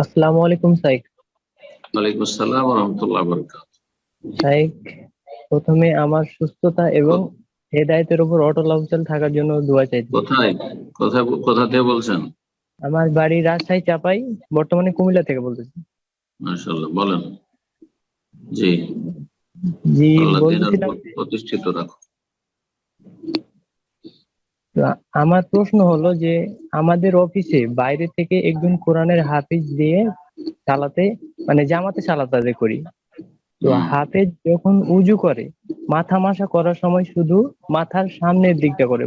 আসসালামু আলাইকুম সাইক। ওয়ালাইকুম আসসালাম রহমতুল্লাহ বরকাত সাইক প্রথমে আমার সুস্থতা এবং হেদায়েতের উপর অটল অবিচল থাকার জন্য দোয়া চাইছি। কোথায়? কোথায় কোথা থেকে বলছেন? আমার বাড়ি রাজশাহী চাপাই বর্তমানে কুমিল্লা থেকে বলতেছি। মাশাল্লাহ বলেন। জি। জি প্রতিষ্ঠিত রাখো আমার প্রশ্ন হলো যে আমাদের অফিসে বাইরে থেকে একজন কোরআনের হাফিজ দিয়ে চালাতে মানে জামাতে চালাতে করি। তো। হাফেজ যখন উজু করে মাথা মাসা করার সময় শুধু মাথার সামনের দিকটা করে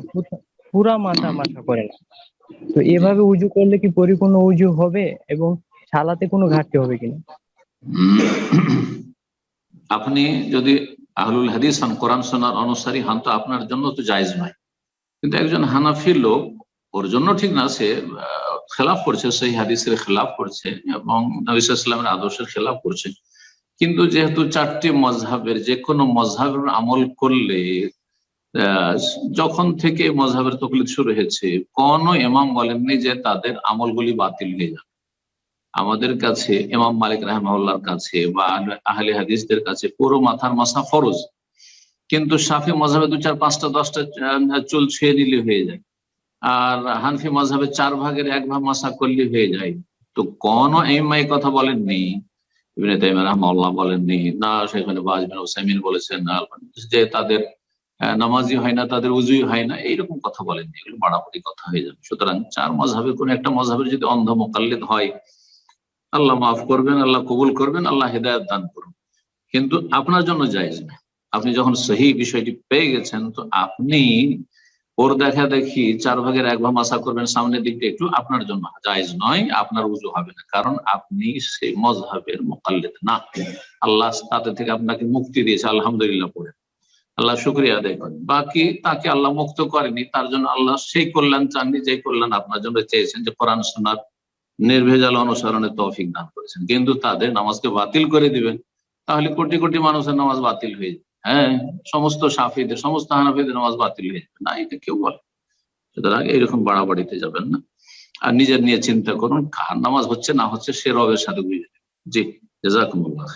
পুরা মাথা মাসা করে না। তো এভাবে উজু করলে কি পরিপূর্ণ উজু হবে এবং সালাতে কোনো ঘাটতি হবে কিনা? আপনি যদি আহলুল হাদিস হন কোরআন সোনার অনুসারী হন তো আপনার জন্য তো জায়েজ নয়। কিন্তু একজন হানাফি লোক ওর জন্য ঠিক না, সে খেলাফ করছে, সেই হাদিসের খেলাফ করছে এবং নবিসামের আদর্শের খেলাফ করছে। কিন্তু যেহেতু চারটি মজহাবের যে কোনো মজহাবের আমল করলে যখন থেকে মজহাবের তকলিদ শুরু হয়েছে, কোন ইমাম বলেননি যে তাদের আমলগুলি বাতিল হয়ে যাবে। আমাদের কাছে, ইমাম মালিক রাহমাউল্লাহর কাছে বা আহলে হাদিসদের কাছে পুরো মাথার মাসা ফরজ। কিন্তু সাফি মজাবে দু চার, পাঁচটা, দশটা চুল ছুঁয়ে দিলে হয়ে যায়। আর হানফি মজাবে চার ভাগের এক ভাগ মাসা করলে হয়ে যায়। তো কোন ইমাই কথা বলেননি। ইবনে তাইমিয়া রাহমাউল্লাহ বলেননি। না সেখানে বাজবিন ওসাইমিন বলেছেন যে তাদের নামাজি হয় না, তাদের উজুই হয় না, এইরকম কথা বলেননি। এগুলো বাড়াবাড়ি কথা হয়ে যাবে। সুতরাং চার মজাবের কোন একটা মজাবের যদি অন্ধ মোকাল্লিদ হয়, আল্লাহ মাফ করবেন, আল্লাহ কবুল করবেন, আল্লাহ হেদায়ত দান করুন। কিন্তু আপনার জন্য জায়েজ না। আপনি যখন সহি বিষয়টি পেয়ে গেছেন, তো আপনি ওর দেখা দেখি চার ভাগের এক ভাগ আশা করবেন, সামনের দিকটা একটু আপনার জন্য জায়েজ নয়, আপনার উজু হবে না। কারণ আপনি সেই মজহাবের মোকাল্লিদ না। আল্লাহ তাতে থেকে আপনাকে মুক্তি দিয়েছে, আলহামদুলিল্লাহ পড়ে। আল্লাহ শুক্রিয়া আদায় করেন। বাকি তাকে আল্লাহ মুক্ত করেনি, তার জন্য আল্লাহ সেই কল্যাণ চাননি যে কল্যাণ আপনার জন্য চেয়েছেন, যে কোরআন শোনার নির্ভেজাল অনুসরণের তৌফিক দান করেছেন। কিন্তু তাদের নামাজকে বাতিল করে দিবেন, তাহলে কোটি কোটি মানুষের নামাজ বাতিল হয়ে যাবে। হ্যাঁ সমস্ত সাফিদের, সমস্ত হানাফিদের নামাজ বাতিল হয়ে যাবে। না, এটা কেউ বলে সুতরাং এইরকম বাড়াবাড়িতে যাবেন না। আর নিজের নিয়ে চিন্তা করুন, কার নামাজ হচ্ছে না হচ্ছে সে রবের সাথে বুঝে জি, জাজাকুমুল্লাহ